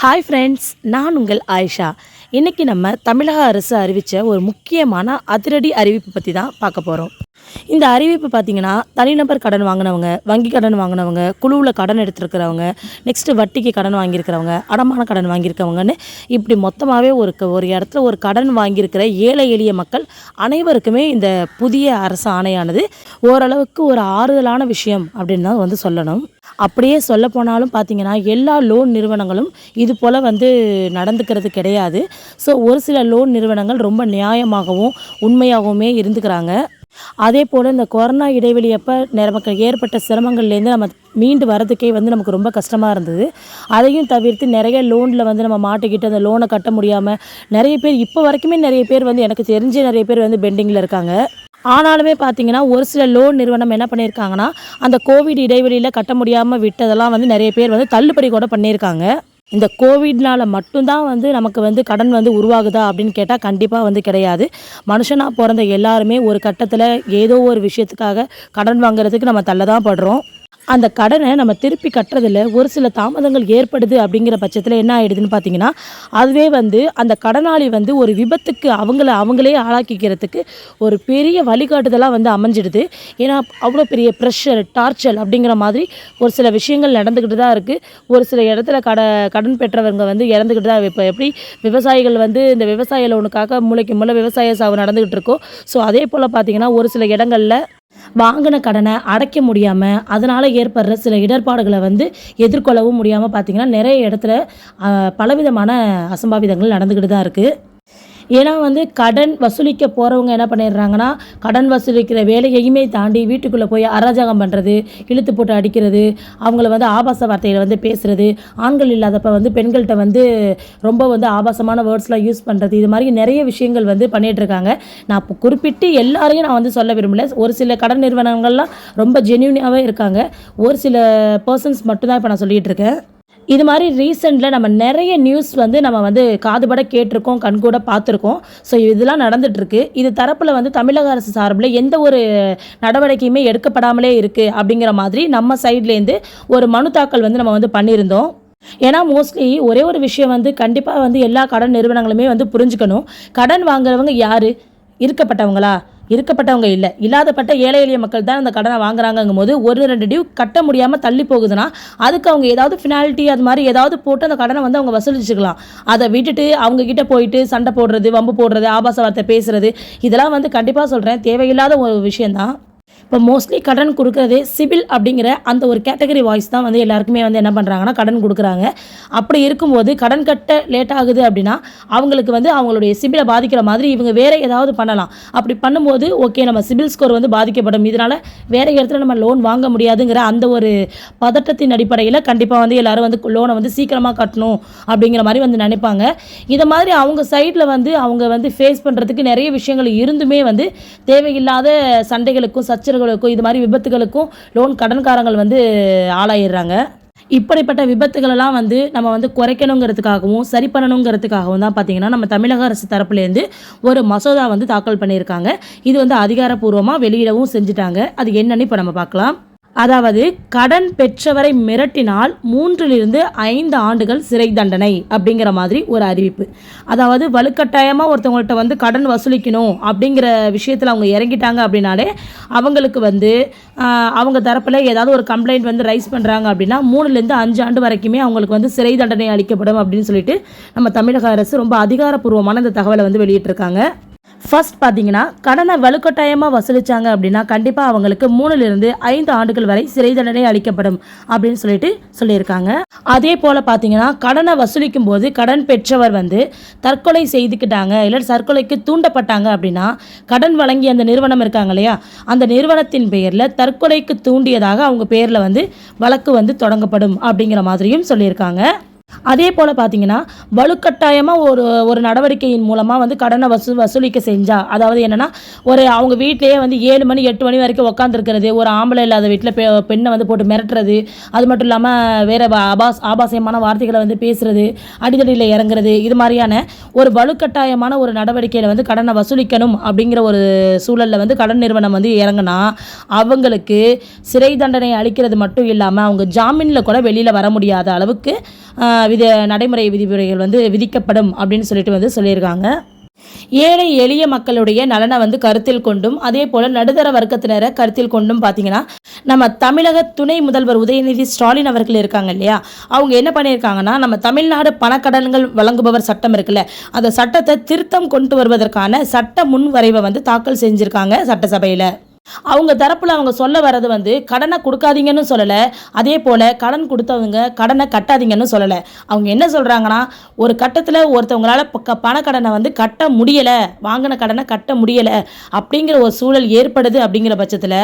Hi friends நான் உங்கள் ஆயிஷா. இன்றைக்கி நம்ம தமிழக அரசு அறிவித்த ஒரு முக்கியமான அதிரடி அறிவிப்பு பற்றி தான் பார்க்க போகிறோம் இந்த அறிவிப்பு பார்த்திங்கன்னா தனிநபர் கடன் வாங்கினவங்க வங்கி கடன் வாங்கினவங்க குழுவில் கடன் எடுத்துருக்கிறவங்க நெக்ஸ்ட்டு வட்டிக்கு கடன் வாங்கியிருக்கிறவங்க அடமான கடன் வாங்கியிருக்கவங்கன்னு இப்படி மொத்தமாகவே ஒரு க- ஒரு இடத்துல ஒரு கடன் வாங்கியிருக்கிற ஏழை எளிய மக்கள் அனைவருக்குமே இந்த புதிய அரசு ஆணையானது ஓரளவுக்கு ஒரு ஆறுதலான விஷயம் அப்படின்னு தான் வந்து சொல்லணும். அப்படியே சொல்ல போனாலும் பார்த்தீங்கன்னா எல்லா லோன் நிறுவனங்களும் இது போல் வந்து நடந்துக்கிறது கிடையாது. ஸோ ஒரு சில லோன் நிறுவனங்கள் ரொம்ப நியாயமாகவும் உண்மையாகவுமே இருந்துக்கிறாங்க. அதே போல் இந்த கொரோனா இடைவெளி அப்போ நமக்கு ஏற்பட்ட சிரமங்கள்லேருந்து நம்ம மீண்டு வரதுக்கே வந்து நமக்கு ரொம்ப கஷ்டமாக இருந்தது. அதையும் தவிர்த்து நிறைய லோனில் வந்து நம்ம மாட்டிக்கிட்டு அந்த லோனை கட்ட முடியாமல் நிறைய பேர் இப்போ வரைக்குமே நிறைய பேர் வந்து எனக்கு தெரிஞ்ச நிறைய பேர் வந்து பெண்டிங்கில் இருக்காங்க. ஆனாலுமே பார்த்தீங்கன்னா ஒரு சில லோன் நிறுவனம் என்ன பண்ணியிருக்காங்கன்னா அந்த கோவிட் இடைவெளியில் கட்ட முடியாமல் விட்டதெல்லாம் வந்து நிறைய பேர் வந்து தள்ளுபடி கூட பண்ணியிருக்காங்க இந்த கோவிட்னால் மட்டும்தான் வந்து நமக்கு வந்து கடன் வந்து உருவாகுதா அப்படின்னு கேட்டால் கண்டிப்பாக வந்து கிடையாது. மனுஷனாக பிறந்த எல்லாருமே ஒரு கட்டத்தில் ஏதோ ஒரு விஷயத்துக்காக கடன் வாங்குறதுக்கு நம்ம தள்ள தான் படுறோம். அந்த கடனை நம்ம திருப்பி கட்டுறதில் ஒரு சில தாமதங்கள் ஏற்படுது அப்படிங்கிற பட்சத்தில் என்ன ஆயிடுதுன்னு பார்த்தீங்கன்னா அதுவே வந்து அந்த கடனாளி வந்து ஒரு விபத்துக்கு அவங்கள அவங்களே ஆளாக்கிக்கிறதுக்கு ஒரு பெரிய வழிகாட்டுதலாக வந்து அமைஞ்சிடுது. ஏன்னா அவ்வளோ பெரிய ப்ரெஷர் டார்ச்சர் அப்படிங்கிற மாதிரி ஒரு சில விஷயங்கள் நடந்துக்கிட்டு தான் இருக்குது ஒரு சில இடத்துல கட கடன் பெற்றவங்க வந்து இறந்துக்கிட்டு தான் இப்போ எப்படி விவசாயிகள் வந்து இந்த விவசாய லோனுக்காக மூளைக்கு மூளை விவசாய சாவு நடந்துக்கிட்டு இருக்கோ ஸோ அதே போல் பார்த்தீங்கன்னா ஒரு சில இடங்களில் வாங்கின கடனை அடைக்க முடியாமல் அதனால் ஏற்படுற சில இடர்பாடுகளை வந்து எதிர்கொள்ளவும் முடியாமல் பார்த்தீங்கன்னா நிறைய இடத்துல பலவிதமான அசம்பாவிதங்கள் நடந்துக்கிட்டு தான் இருக்குது ஏன்னா வந்து கடன் வசூலிக்க போகிறவங்க என்ன பண்ணிடுறாங்கன்னா கடன் வசூலிக்கிற வேலையையுமே தாண்டி வீட்டுக்குள்ளே போய் அராஜகம் பண்ணுறது இழுத்து போட்டு அடிக்கிறது அவங்கள வந்து ஆபாச வார்த்தையில் வந்து பேசுகிறது ஆண்கள் இல்லாதப்ப வந்து பெண்கள்கிட்ட வந்து ரொம்ப வந்து ஆபாசமான வேர்ட்ஸ்லாம் யூஸ் பண்ணுறது இது மாதிரி நிறைய விஷயங்கள் வந்து பண்ணிகிட்ருக்காங்க இருக்காங்க. நான் இப்போ குறிப்பிட்டு எல்லாரையும் நான் வந்து சொல்ல விரும்பல. ஒரு சில கடன் நிறுவனங்கள்லாம் ரொம்ப ஜென்யூனாகவே இருக்காங்க. ஒரு சில பர்சன்ஸ் மட்டும்தான் இப்போ நான் சொல்லிகிட்டு இருக்கேன். இது மாதிரி ரீசெண்டில் நம்ம நிறைய நியூஸ் வந்து நம்ம வந்து காதுபட கேட்டிருக்கோம் கண்கூட பார்த்துருக்கோம். ஸோ இதெல்லாம் நடந்துகிட்ருக்கு இது தரப்பில் வந்து தமிழக அரசு சார்பில் எந்த ஒரு நடவடிக்கையுமே எடுக்கப்படாமலே இருக்குது அப்படிங்கிற மாதிரி நம்ம சைட்லேருந்து ஒரு மனு தாக்கல் வந்து நம்ம வந்து பண்ணியிருந்தோம். ஏன்னா மோஸ்ட்லி ஒரே ஒரு விஷயம் வந்து கண்டிப்பாக வந்து எல்லா கடன் நிறுவனங்களுமே வந்து புரிஞ்சுக்கணும். கடன் வாங்குறவங்க யார்? இருக்கப்பட்டவங்களா? இருக்கப்பட்டவங்க இல்லை. இல்லாதப்பட்ட ஏழை எளிய மக்கள் தான் அந்த கடனை வாங்குறாங்கங்கும் போது ஒரு ரெண்டு டியூ கட்ட முடியாமல் தள்ளி போகுதுன்னா அதுக்கு அவங்க ஏதாவது ஃபினாலிட்டி அது மாதிரி ஏதாவது போட்டு அந்த கடனை வந்து அவங்க வசூலிச்சுக்கலாம். அதை விட்டுட்டு அவங்க கிட்ட போயிட்டு சண்டை போடுறது வம்பு போடுறது ஆபாச வார்த்தை பேசுறது இதெல்லாம் வந்து கண்டிப்பாக சொல்கிறேன் தேவையில்லாத ஒரு விஷயந்தான் இப்போ மோஸ்ட்லி கடன் கொடுக்குறதே சிவில் அப்படிங்கிற அந்த ஒரு கேட்டகரி வாய்ஸ் தான் வந்து எல்லாருக்குமே வந்து என்ன பண்ணுறாங்கன்னா கடன் கொடுக்குறாங்க. அப்படி இருக்கும்போது கடன் கட்ட லேட் ஆகுது அப்படின்னா அவங்களுக்கு வந்து அவங்களுடைய சிபிலை பாதிக்கிற மாதிரி இவங்க வேறு ஏதாவது பண்ணலாம். அப்படி பண்ணும்போது ஓகே நம்ம சிபில் ஸ்கோர் வந்து பாதிக்கப்படும். இதனால் வேறு இடத்துல நம்ம லோன் வாங்க முடியாதுங்கிற அந்த ஒரு பதட்டத்தின் அடிப்படையில் கண்டிப்பாக வந்து எல்லோரும் வந்து லோனை வந்து சீக்கிரமாக கட்டணும் அப்படிங்கிற மாதிரி வந்து நினைப்பாங்க. இதை மாதிரி அவங்க சைடில் வந்து அவங்க வந்து ஃபேஸ் பண்ணுறதுக்கு நிறைய விஷயங்கள் இருந்துமே வந்து தேவையில்லாத சண்டைகளுக்கும் பிரச்சனைகளுக்கும் இது மாதிரி விபத்துகளுக்கும் லோன் கடன்காரங்கள் வந்து ஆளாயிடுறாங்க. இப்படிப்பட்ட விபத்துகளெல்லாம் வந்து நம்ம வந்து குறைக்கணுங்கிறதுக்காகவும் சரி பண்ணணுங்கிறதுக்காகவும் தான் பார்த்தீங்கன்னா நம்ம தமிழக அரசு தரப்புலேருந்து ஒரு மசோதா வந்து தாக்கல் பண்ணியிருக்காங்க. இது வந்து அதிகாரப்பூர்வமாக வெளியிடவும் செஞ்சுட்டாங்க. அது என்னன்னு இப்போ நம்ம பார்க்கலாம். அதாவது கடன் பெற்றவரை மிரட்டினால் மூன்றிலிருந்து ஐந்து ஆண்டுகள் சிறை தண்டனை அப்படிங்கிற மாதிரி ஒரு அறிவிப்பு. அதாவது வலுக்கட்டாயமாக ஒருத்தவங்கள்ட்ட வந்து கடன் வசூலிக்கணும் அப்படிங்கிற விஷயத்தில் அவங்க இறங்கிட்டாங்க அப்படின்னாலே அவங்களுக்கு வந்து அவங்க தரப்பில் ஏதாவது ஒரு கம்ப்ளைண்ட் வந்து ரைஸ் பண்ணுறாங்க அப்படின்னா மூணுலேருந்து அஞ்சு ஆண்டு வரைக்குமே அவங்களுக்கு வந்து சிறை தண்டனை அளிக்கப்படும் அப்படின்னு சொல்லிட்டு நம்ம தமிழக அரசு ரொம்ப அதிகாரப்பூர்வமான இந்த தகவலை வந்து வெளியிட்டிருக்காங்க. ஃபர்ஸ்ட் பார்த்தீங்கன்னா கடனை வலுக்கட்டாயமாக வசூலிச்சாங்க அப்படின்னா கண்டிப்பாக அவங்களுக்கு மூணுலேருந்து ஐந்து ஆண்டுகள் வரை சிறை தண்டனை அளிக்கப்படும் அப்படின்னு சொல்லிட்டு சொல்லியிருக்காங்க. அதே போல் பார்த்தீங்கன்னா கடனை வசூலிக்கும் போது கடன் பெற்றவர் வந்து தற்கொலை செய்துக்கிட்டாங்க இல்லை தற்கொலைக்கு தூண்டப்பட்டாங்க அப்படின்னா கடன் வழங்கிய அந்த நிறுவனம் இருக்காங்க இல்லையா? அந்த நிறுவனத்தின் பெயரில் தற்கொலைக்கு தூண்டியதாக அவங்க பேரில் வந்து வழக்கு வந்து தொடங்கப்படும் அப்படிங்கிற மாதிரியும் சொல்லியிருக்காங்க. அதே போல் பார்த்தீங்கன்னா வலுக்கட்டாயமாக ஒரு ஒரு நடவடிக்கையின் மூலமாக வந்து கடனை வசூ வசூலிக்க செஞ்சா அதாவது என்னென்னா ஒரு அவங்க வீட்டிலேயே வந்து ஏழு மணி எட்டு மணி வரைக்கும் உட்காந்துருக்கிறது ஒரு ஆம்பளை இல்லாத வீட்டில் பெ பெண்ணை வந்து போட்டு மிரட்டுறது அது மட்டும் இல்லாமல் வேறு ஆபாஸ் ஆபாசியமான வார்த்தைகளை வந்து பேசுறது அடிதடியில் இறங்குறது இது மாதிரியான ஒரு வலுக்கட்டாயமான ஒரு நடவடிக்கையில் வந்து கடனை வசூலிக்கணும் அப்படிங்கிற ஒரு சூழலில் வந்து கடன் நிறுவனம் வந்து இறங்குனா அவங்களுக்கு சிறை தண்டனை அளிக்கிறது மட்டும் இல்லாமல் அவங்க ஜாமீனில் கூட வெளியில் வர முடியாத அளவுக்கு வித நடைமுறை விதிமுறைகள் வந்து விதிக்கப்படும் அப்படின்னு சொல்லிட்டு வந்து சொல்லியிருக்காங்க. ஏழை எளிய மக்களுடைய நலனை வந்து கருத்தில் கொண்டும் அதே போல் நடுத்தர வர்க்கத்தினரை கருத்தில் கொண்டும் பார்த்தீங்கன்னா நம்ம தமிழக துணை முதல்வர் உதயநிதி ஸ்டாலின் அவர்கள் இருக்காங்க இல்லையா? அவங்க என்ன பண்ணியிருக்காங்கன்னா நம்ம தமிழ்நாடு பணக்கடன்கள் வழங்குபவர் சட்டம் இருக்குல்ல அந்த சட்டத்தை திருத்தம் கொண்டு வருவதற்கான சட்ட முன்வரைவை வந்து தாக்கல் செஞ்சுருக்காங்க சட்டசபையில். அவங்க தரப்புல அவங்க சொல்ல வர்றது வந்து கடனை கொடுக்காதீங்கன்னு சொல்லலை. அதே போல் கடன் கொடுத்தவங்க கடனை கட்டாதீங்கன்னு சொல்லலை. அவங்க என்ன சொல்கிறாங்கன்னா ஒரு கட்டத்தில் ஒருத்தவங்களால பணக்கடனை வந்து கட்ட முடியலை வாங்கின கடனை கட்ட முடியலை அப்படிங்கிற ஒரு சூழல் ஏற்படுது அப்படிங்கிற பட்சத்தில்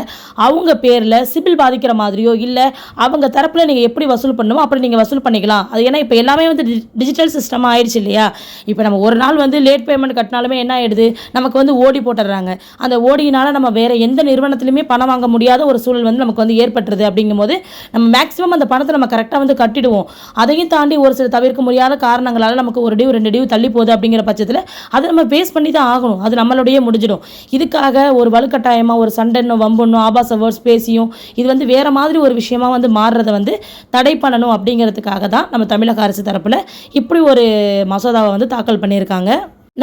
அவங்க பேரில் சிபில் பாதிக்கிற மாதிரியோ இல்லை அவங்க தரப்பில் நீங்கள் எப்படி வசூல் பண்ணணுமோ அப்படி நீங்கள் வசூல் பண்ணிக்கலாம். அது ஏன்னா இப்போ எல்லாமே வந்து டிஜிட்டல் சிஸ்டம் ஆயிடுச்சு இல்லையா? இப்போ நம்ம ஒரு நாள் வந்து லேட் பேமெண்ட் கட்டினாலுமே என்ன ஆயிடுது? நமக்கு வந்து ஓடி போட்டுடுறாங்க. அந்த ஓடியினால் நம்ம வேற எந்த நிறுவனத்திலுமே பணம் வாங்க முடியாத ஒரு சூழல் வந்து நமக்கு வந்து ஏற்பட்டுருது அப்படிங்கும்போது நம்ம மேக்ஸிமம் அந்த பணத்தை நம்ம கரெக்டாக வந்து கட்டிடுவோம். அதையும் தாண்டி ஒரு சில தவிர்க்க முடியாத காரணங்களால் நமக்கு ஒரு டியூ ரெண்டு டியூ தள்ளி போகுது அப்படிங்கிற பட்சத்தில் அதை நம்ம பேஸ் பண்ணி தான் ஆகணும். அது நம்மளுடைய முடிஞ்சிடும். இதுக்காக ஒரு வலுக்கட்டாயமாக ஒரு சண்டைன்னு வம்புன்னு ஆபாச வேர்ட்ஸ் பேசியும் இது வந்து வேறு மாதிரி ஒரு விஷயமாக வந்து மாறுறதை வந்து தடை பண்ணணும் அப்படிங்கிறதுக்காக தான் நம்ம தமிழக அரசு தரப்பில் இப்படி ஒரு மசோதாவை வந்து தாக்கல் பண்ணியிருக்காங்க.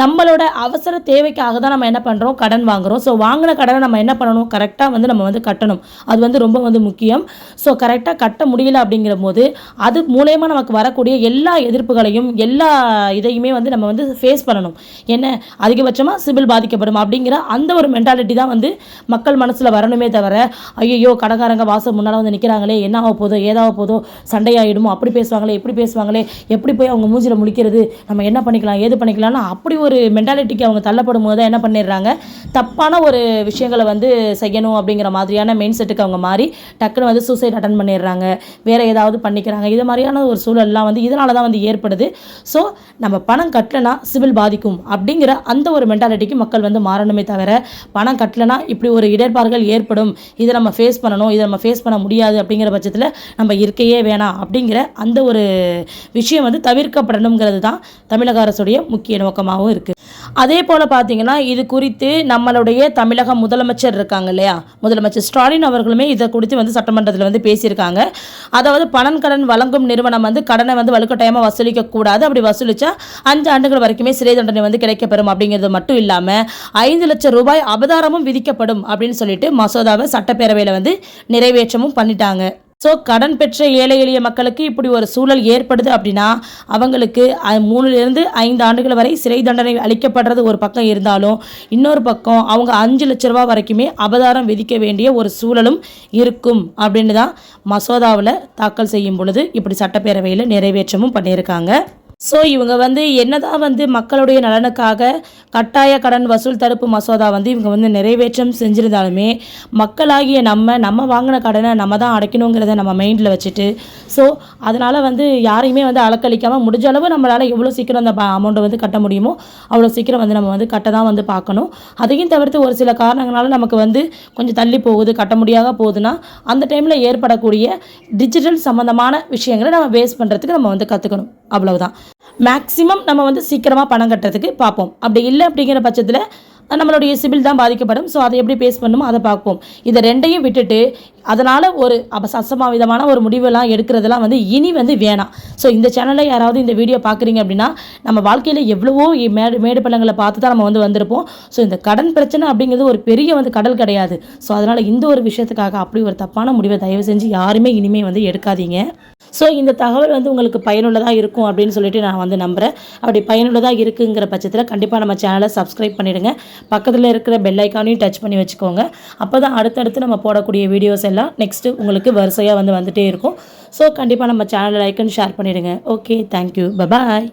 நம்மளோட அவசர தேவைக்காக தான் நம்ம என்ன பண்ணுறோம் கடன் வாங்குறோம். ஸோ வாங்கின கடனை நம்ம என்ன பண்ணணும்? கரெக்டாக வந்து நம்ம வந்து கட்டணும். அது வந்து ரொம்ப வந்து முக்கியம். ஸோ கரெக்டாக கட்ட முடியல அப்படிங்கிற போது அது மூலயமா நமக்கு வரக்கூடிய எல்லா எதிர்ப்புகளையும் எல்லா இதையுமே வந்து நம்ம வந்து ஃபேஸ் பண்ணணும். என்ன? அதிகபட்சமாக சிபில் பாதிக்கப்படும் அப்படிங்கிற அந்த ஒரு மென்டாலிட்டி தான் வந்து மக்கள் மனசில் வரணுமே தவிர ஐயோ கடைக்காரங்க வாசல் முன்னால் வந்து நிற்கிறாங்களே என்ன ஆக போதோ ஏதாக போதோ சண்டையாயிடுமோ அப்படி பேசுவாங்களே இப்படி பேசுவாங்களே எப்படி போய் அவங்க மூஞ்சியில் முழிக்கிறது? நம்ம என்ன பண்ணிக்கலாம் ஏது பண்ணிக்கலாம்னு அப்படி ஒரு மென்டாலிட்டிக்கு அவங்க தள்ளப்படும் போது தான் என்ன பண்ணிடுறாங்க? தப்பான ஒரு விஷயங்களை வந்து செய்யணும் அப்படிங்கிற மாதிரியான மெயின் செட்டுக்கு அவங்க மாறி டக்குன்னு வந்து சூசைட் அட்டன் பண்ணிடுறாங்க. வேறு ஏதாவது பண்ணிக்கிறாங்க. இது மாதிரியான ஒரு சூழல்லாம் வந்து இதனால தான் வந்து ஏற்படுது. ஸோ நம்ம பணம் கட்டலைனா சிவில் பாதிக்கும் அப்படிங்கிற அந்த ஒரு மென்டாலிட்டிக்கு மக்கள் வந்து மாறணுமே தவிர பணம் கட்டலைனா இப்படி ஒரு இடர்பாடுகள் ஏற்படும். இதை நம்ம ஃபேஸ் பண்ணணும். இதை நம்ம ஃபேஸ் பண்ண முடியாது அப்படிங்கிற பட்சத்தில் நம்ம இருக்கையே வேணாம் அப்படிங்கிற அந்த ஒரு விஷயம் வந்து தவிர்க்கப்படணுங்கிறது தான் தமிழக அரசுடைய முக்கிய நோக்கமாகவும் இருக்குது அதே போல் பார்த்தீங்கன்னா இது குறித்து நம்மளுடைய தமிழக முதலமைச்சர் இருக்காங்க இல்லையா? முதலமைச்சர் ஸ்டாலின் அவர்களுமே இதை குறித்து வந்து சட்டமன்றத்தில் வந்து பேசியிருக்காங்க. அதாவது பணம் கடன் வழங்கும் நிறுவனம் வந்து கடனை வந்து வலுக்கட்டாயமாக வசூலிக்க கூடாது. அப்படி வசூலிச்சா அஞ்சு ஆண்டுகள் வரைக்குமே சிறை தண்டனை வந்து கிடைக்கப்பெறும் அப்படிங்கிறது மட்டும் இல்லாமல் ஐந்து லட்சம் ரூபாய் அபதாரமும் விதிக்கப்படும் அப்படின்னு சொல்லிட்டு மசோதாவை சட்டப்பேரவையில் வந்து நிறைவேற்றமும் பண்ணிட்டாங்க. ஸோ கடன் பெற்ற ஏழை எளிய மக்களுக்கு இப்படி ஒரு சூழல் ஏற்படுது அப்படின்னா அவங்களுக்கு மூணுலேருந்து ஐந்து ஆண்டுகள் வரை சிறை தண்டனை அளிக்கப்படுறது ஒரு பக்கம் இருந்தாலும் இன்னொரு பக்கம் அவங்க அஞ்சு லட்ச ரூபா வரைக்குமே அபதாரம் விதிக்க வேண்டிய ஒரு சூழலும் இருக்கும் அப்படின்னு தான் மசோதாவில் தாக்கல் செய்யும் பொழுது இப்படி சட்டப்பேரவையில் நிறைவேற்றமும் பண்ணியிருக்காங்க. ஸோ இவங்க வந்து என்னதான் வந்து மக்களுடைய நலனுக்காக கட்டாய கடன் வசூல் தடுப்பு மசோதா வந்து இவங்க வந்து நிறைவேற்றம் செஞ்சிருந்தாலுமே மக்களாகிய நம்ம நம்ம வாங்கின கடனை நம்ம தான் அடைக்கணுங்கிறத நம்ம மைண்டில் வச்சுட்டு ஸோ அதனால் வந்து யாரையுமே வந்து அலக்களிக்காமல் முடிஞ்ச அளவு நம்மளால் எவ்வளோ சீக்கிரம் அந்த அமௌண்ட்டை வந்து கட்ட முடியுமோ அவ்வளோ சீக்கிரம் வந்து நம்ம வந்து கட்ட தான் வந்து பார்க்கணும். அதையும் தவிர்த்து ஒரு சில காரணங்களால் நமக்கு வந்து கொஞ்சம் தள்ளி போகுது கட்ட முடியாத போகுதுன்னா அந்த டைமில் ஏற்படக்கூடிய டிஜிட்டல் சம்மந்தமான விஷயங்களை நம்ம பேஸ் பண்ணுறதுக்கு நம்ம வந்து கற்றுக்கணும் அவ்வளவுதான். மேக்ஸிமம் நம்ம வந்து சீக்கிரமாக பணம் கட்டுறதுக்கு பார்ப்போம். அப்படி இல்லை அப்படிங்கிற பட்சத்தில் நம்மளுடைய சிபில் தான் பாதிக்கப்படும். ஸோ அதை எப்படி பேஸ் பண்ணுமோ அதை பார்ப்போம். இதை ரெண்டையும் விட்டுட்டு அதனால் ஒரு அப விதமான ஒரு முடிவெல்லாம் எடுக்கிறதெல்லாம் வந்து இனி வந்து வேணாம். ஸோ இந்த சேனலில் யாராவது இந்த வீடியோ பார்க்குறீங்க அப்படின்னா நம்ம வாழ்க்கையில் எவ்வளவோ மேடு மேடு பள்ளங்களை பார்த்து தான் நம்ம வந்து வந்திருப்போம். ஸோ இந்த கடன் பிரச்சனை அப்படிங்கிறது ஒரு பெரிய வந்து கடல் கிடையாது. ஸோ அதனால் இந்த ஒரு விஷயத்துக்காக அப்படி ஒரு தப்பான முடிவை தயவு செஞ்சு யாருமே இனிமேல் வந்து எடுக்காதீங்க. ஸோ இந்த தகவல் வந்து உங்களுக்கு பயனுள்ளதாக இருக்கும் அப்படின்னு சொல்லிட்டு நான் வந்து நம்புகிறேன் அப்படி பயனுள்ளதாக இருக்குங்கிற பட்சத்தில் கண்டிப்பாக நம்ம சேனலை சப்ஸ்கிரைப் பண்ணிவிடுங்க பக்கத்தில் இருக்கிற பெல் ஐக்கானையும் டச் பண்ணி வச்சுக்கோங்க. அப்போ தான் அடுத்தடுத்து நம்ம போடக்கூடிய வீடியோஸ் எல்லாம் நெக்ஸ்ட்டு உங்களுக்கு வரிசையாக வந்து வந்துட்டே இருக்கும். ஸோ கண்டிப்பாக நம்ம சேனல் லைக் அண்ட் ஷேர் பண்ணிடுங்க. Okay thank you bye bye